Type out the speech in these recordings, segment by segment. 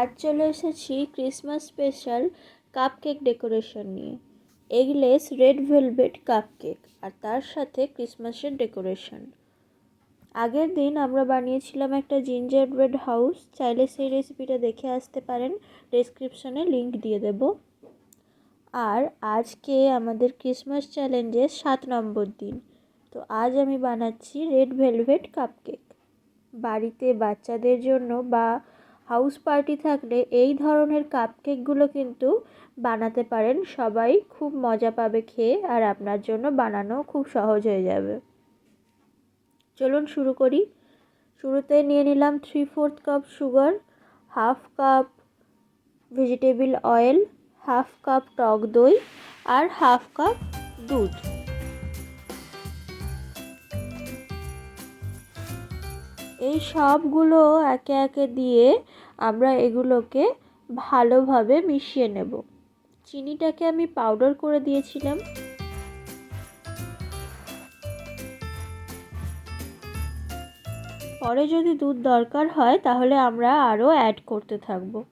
আজ চলে এসেছি Christmas special cup cake decoration নিয়ে। Eggless red velvet cup cake আর তার সাথে ক্রিসমাসের ডেকোরেশন। আগের দিন আমরা বানিয়েছিলাম একটা জিঞ্জার ব্রেড হাউস। চাইলে সেই রেসিপিটা দেখে আসতে পারেন। ডেসক্রিপশনে লিংক দিয়ে দেব। আর আজকে আমাদের ক্রিসমাস চ্যালেঞ্জের সাত নম্বর দিন। তো আজ আমি বানাচ্ছি রেড ভেলভেট কাপ কেক বাড়িতে বাচ্চাদের জন্য বা হাউস পার্টি থাকলে এই ধরনের কাপকেকগুলো কিন্তু বানাতে পারেন। সবাই খুব মজা পাবে খেয়ে আর আপনার জন্য বানানো খুব সহজ হয়ে যাবে। চলুন শুরু করি। শুরুতে নিয়ে নিলাম three fourth cup sugar half cup vegetable oil half cup টক দই আর হাফ কাপ দুধ। এই সবগুলো একে একে দিয়ে আমরা এগুলোকে ভালোভাবে মিশিয়ে নেব। চিনিটাকে আমি পাউডার করে দিয়েছিলাম। পরে যদি দুধ দরকার হয়, তাহলে আমরা আরও অ্যাড করতে থাকব।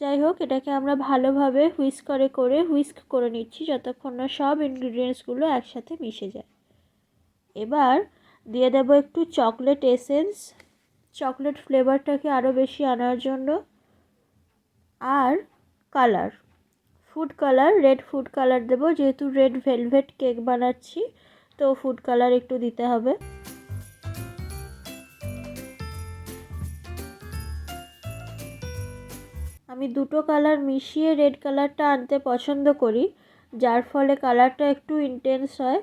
যাই হোক, এটাকে আমরা ভালোভাবে হুইস্ক করে করে হুইস্ক করে নিচ্ছি, যতক্ষণ না সব ইনগ্রিডিয়েন্টসগুলো একসাথে মিশে যায়। এবার দিয়ে দেবো একটু চকলেট এসেন্স চকলেট ফ্লেভারটাকে আরও বেশি আনার জন্য। আর colour, food colour, red food colour দেবো। যেহেতু রেড ভেলভেট কেক বানাচ্ছি, তো ফুড কালার একটু দিতে হবে। আমি দুটো কালার মিশিয়ে রেড কালারটা আনতে পছন্দ করি, যার ফলে কালারটা একটু ইন্টেন্স হয়।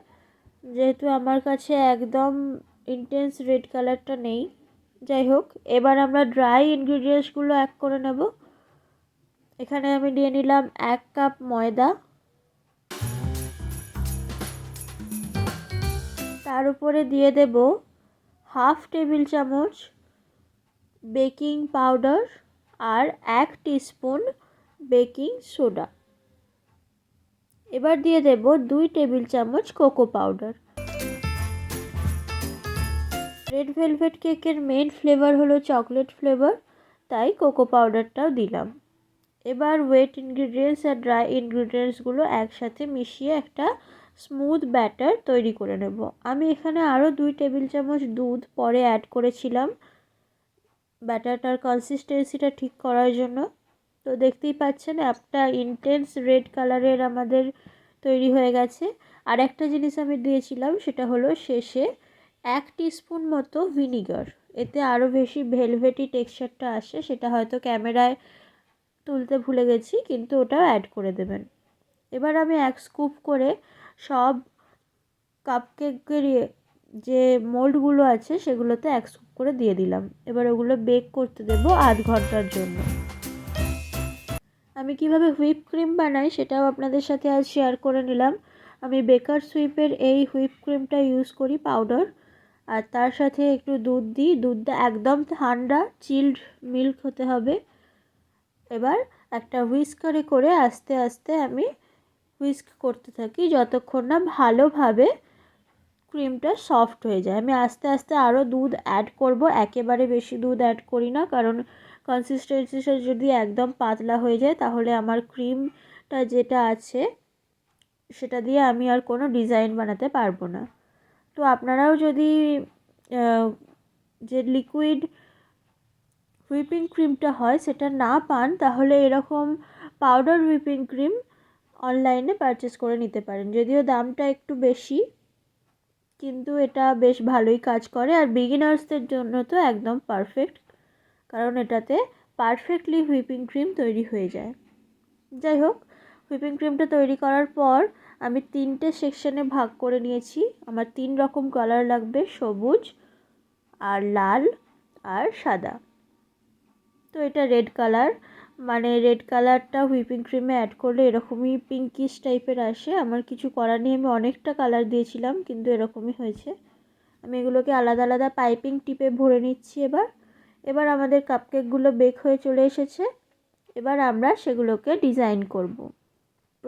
যেহেতু আমার কাছে একদম ইন্টেন্স রেড কালারটা নেই। যাই হোক, এবার আমরা ড্রাই ইনগ্রিডিয়েন্টসগুলো অ্যাড করে নেব। এখানে আমি নিয়ে নিলাম এক কাপ ময়দা। তার উপরে দিয়ে দেব হাফ টেবিল চামচ বেকিং পাউডার আর এক টিস্পুন বেকিং সোডা এবার দিয়ে দেব দুই টেবিল চামচ কোকো পাউডার রেড ভেলভেট কেকের মেন ফ্লেভার হলো চকলেট ফ্লেভার তাই কোকো পাউডারটাও দিলাম। এবার ওয়েট ইনগ্রিডিয়েন্টস আর ড্রাই ইনগ্রিডিয়েন্টসগুলো একসাথে মিশিয়ে একটা স্মুথ ব্যাটার তৈরি করে নেব। আমি এখানে আরও দুই টেবিল চামচ দুধ পরে অ্যাড করেছিলাম। ব্যাটারটার কনসিস্টেন্সিটা ঠিক করার জন্য। তো দেখতেই পাচ্ছেন, একটা ইন্টেন্স রেড কালারের আমাদের তৈরি হয়ে গেছে। আর একটা জিনিস আমি দিয়েছিলাম, সেটা হলো শেষে এক স্পুন মতো ভিনিগার। এতে আরও বেশি ভেলভেটি টেক্সচারটা আসে, সেটা হয়তো ক্যামেরায় তুলতে ভুলে গেছি, কিন্তু ওটাও অ্যাড করে দেবেন। এবার আমি এক স্কুপ করে সব কাপকেকের যে মোল্ডগুলো আছে, সেগুলোতে এক স্কুপ করে দিয়ে দিলাম। এবার ওগুলো বেক করতে দেবো আধ ঘণ্টার জন্য। আমি কীভাবে হুইপ ক্রিম বানাই, সেটাও আপনাদের সাথে আজ শেয়ার করে নিলাম। আমি বেকার সুইপের এই হুইপ ক্রিমটা ইউজ করি পাউডার আর তার সাথে একটু দুধ দিই। দুধটা একদম ঠান্ডা চিল্ড মিল্ক হতে হবে। এবার একটা হুইস্কারে করে আস্তে আস্তে আমি হুইস্ক করতে থাকি, যতক্ষণ না ভালোভাবে ক্রিমটা সফট হয়ে যায়। আমি আস্তে আস্তে আরও দুধ অ্যাড করব। একেবারে বেশি দুধ অ্যাড করি না, কারণ কনসিস্টেন্সিটা যদি একদম পাতলা হয়ে যায়, তাহলে আমার ক্রিমটা যেটা আছে, সেটা দিয়ে আমি আর কোনো ডিজাইন বানাতে পারব না। তো আপনারাও যদি যে লিকুইড হুইপিং ক্রিমটা হয় সেটা না পান, তাহলে এরকম পাউডার হুইপিং ক্রিম অনলাইনে পারচেস করে নিতে পারেন। যদিও দামটা একটু বেশি, কিন্তু এটা বেশ ভালোই কাজ করে। আর বিগিনার্সদের জন্য তো একদম পারফেক্ট কারণ এটাতে পারফেক্টলি হুইপিং ক্রিম তৈরি হয়ে যায়। যাই হোক হুইপিং ক্রিমটা তৈরি করার পর আমি তিনটে সেকশনে ভাগ করে নিয়েছি। আমার তিন রকম কালার লাগবে, সবুজ আর লাল আর সাদা। তো এটা রেড কালার মানে রেড কালারটা হুইপিং ক্রিমে অ্যাড করলে এরকমই পিঙ্কিশ টাইপের আসে। আমার কিছু করার নেই, আমি অনেকটা কালার দিয়েছিলাম, কিন্তু এরকমই হয়েছে। আমি এগুলোকে আলাদা আলাদা পাইপিং টিপে ভরে নিচ্ছি এবার। এবার আমাদের কাপকেকগুলো বেক হয়ে চলে এসেছে। এবার আমরা সেগুলোকে ডিজাইন করব।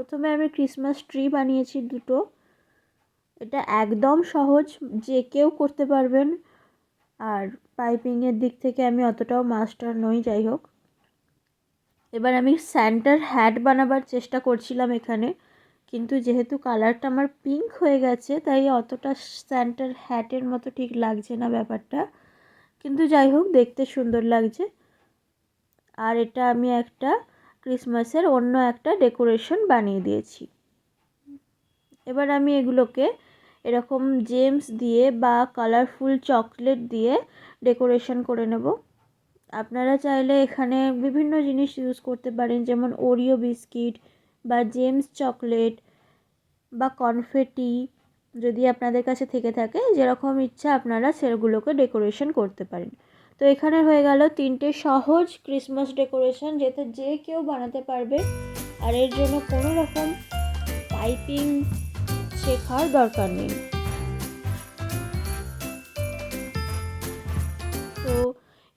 প্রথমে আমি ক্রিসমাস ট্রি বানিয়েছি দুটো। এটা একদম সহজ, যে কেউ করতে পারবেন। আর পাইপিংয়ের দিক থেকে আমি অতটাও মাস্টার নই, যাই হোক। এবার আমি স্যান্টার হ্যাট বানাবার চেষ্টা করছিলাম এখানে। কিন্তু যেহেতু কালারটা আমার পিঙ্ক হয়ে গেছে, তাই অতটা স্যান্টার হ্যাটের মতো ঠিক লাগছে না ব্যাপারটা। কিন্তু যাই হোক, দেখতে সুন্দর লাগছে। আর এটা আমি একটা ক্রিসমাসের অন্য একটা ডেকোরেশন বানিয়ে দিয়েছি। এবার আমি এগুলোকে এরকম জেমস দিয়ে বা কালারফুল চকলেট দিয়ে ডেকোরেশন করে নেব। আপনারা চাইলে এখানে বিভিন্ন জিনিস ইউজ করতে পারেন, যেমন ওরিও বিস্কিট বা জেমস চকলেট বা কনফেটি যদি আপনাদের কাছে থেকে থাকে, যেরকম ইচ্ছা আপনারা সেগুলোকে ডেকোরেশন করতে পারেন। তো এখানে হয়ে গেল তিনটে সহজ ক্রিসমাস ডেকোরেশন যেটা যে কেউ বানাতে পারবে। আর এর জন্য কোনো রকম পাইপিং শেখার দরকার নেই। তো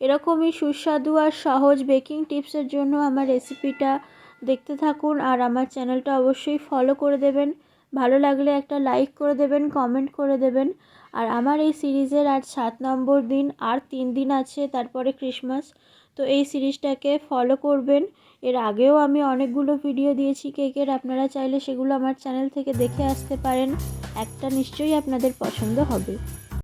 এরকমই সুস্বাদু আর সহজ বেকিং টিপসের জন্য আমার রেসিপিটা দেখতে থাকুন আর আমার চ্যানেলটা অবশ্যই ফলো করে দেবেন। ভালো লাগলে একটা লাইক করে দেবেন কমেন্ট করে দেবেন। আর আমার এই সিরিজের আর সাত নম্বর দিন, আর তিন দিন আছে তারপরে ক্রিসমাস। তো এই সিরিজটাকে ফলো করবেন। এর আগেও আমি অনেকগুলো ভিডিও দিয়েছি কেকের আপনারা চাইলে সেগুলো আমার চ্যানেল থেকে দেখে আসতে পারেন। একটা নিশ্চয়ই আপনাদের পছন্দ হবে।